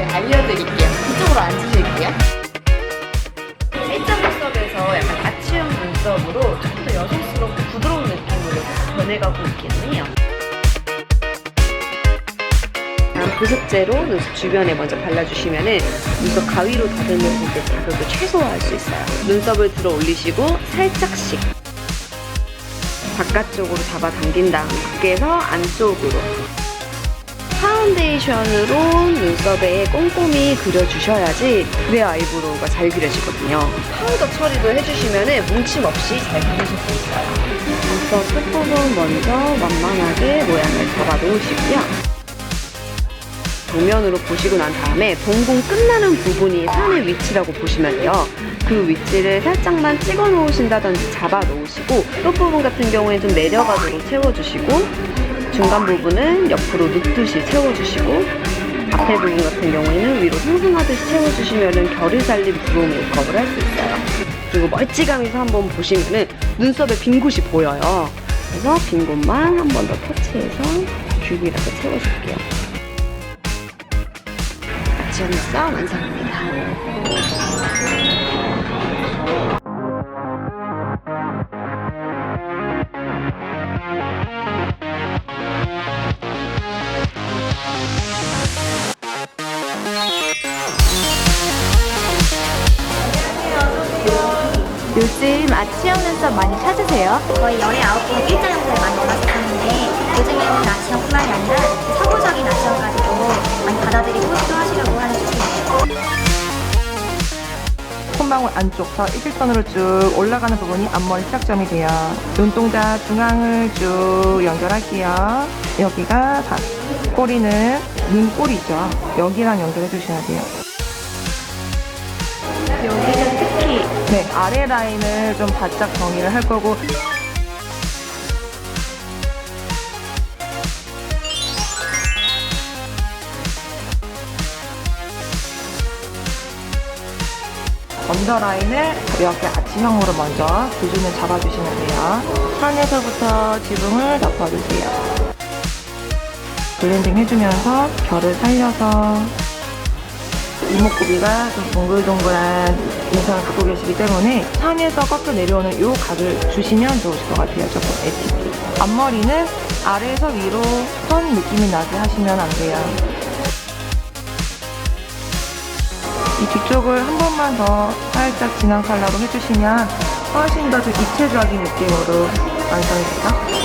이쪽으로 앉으실게요. 일자 눈썹에서 약간 아치형 눈썹으로 조금 더 여성스럽고 부드러운 느낌으로 변해가고 있기는 해요. 다음 보습제로 눈썹 주변에 먼저 발라주시면 은 눈썹 가위로 다듬었을 때 자극을 최소화할 수 있어요. 눈썹을 들어 올리시고 살짝씩 바깥쪽으로 잡아당긴 다음 밖에서 안쪽으로 파운데이션으로 눈썹에 꼼꼼히 그려주셔야지 그래야 아이브로우가 잘 그려지거든요. 파우더 처리도 해주시면 뭉침 없이 잘 그리실 수 있어요. 눈썹 끝부분 먼저 완만하게 모양을 잡아 놓으시고요. 도면으로 보시고 난 다음에 동공 끝나는 부분이 산의 위치라고 보시면 돼요. 그 위치를 살짝만 찍어 놓으신다든지 잡아 놓으시고 끝부분 같은 경우에 좀 내려가도록 채워주시고 중간 부분은 옆으로 눕듯이 채워주시고 앞에 부분 같은 경우에는 위로 상승하듯이 채워주시면 결을 살린 브로우 메이크업을 할 수 있어요. 그리고 멀찌감에서 한번 보시면은 눈썹에 빈 곳이 보여요. 그래서 빈 곳만 한 번 더 터치해서 줄기라도 채워줄게요. 같이 하면서 완성입니다. 요즘 아치형 눈썹 많이 찾으세요? 거의 열의 아홉 분 일자 형태를 많이 봤었는데 요즘에는 아시형뿐만이 아니라 서구적인 아시형까지도 많이 받아들이고 시도하시려고 하는 추세입니다. 콧망울 안쪽서 일직선으로 쭉 올라가는 부분이 앞머리 시작점이 돼요. 눈동자 중앙을 쭉 연결할게요. 여기가 다 꼬리는 눈꼬리죠. 여기랑 연결해 주셔야 돼요. 특히 네, 아래 라인을 좀 바짝 정리를 할 거고 언더 라인을 가볍게 아치형으로 먼저 기준을 잡아주시면 돼요. 산에서부터 지붕을 덮어주세요. 블렌딩 해주면서 결을 살려서 이목구비가 좀 동글동글한 인상을 갖고 계시기 때문에 산에서 꺾여 내려오는 이 각을 주시면 좋으실 것 같아요. 조금 에티티. 앞머리는 아래에서 위로 선 느낌이 나게 하시면 안 돼요. 이 뒤쪽을 한 번만 더 살짝 진한 컬러로 해주시면 훨씬 더좀 입체적인 느낌으로 완성이 되죠.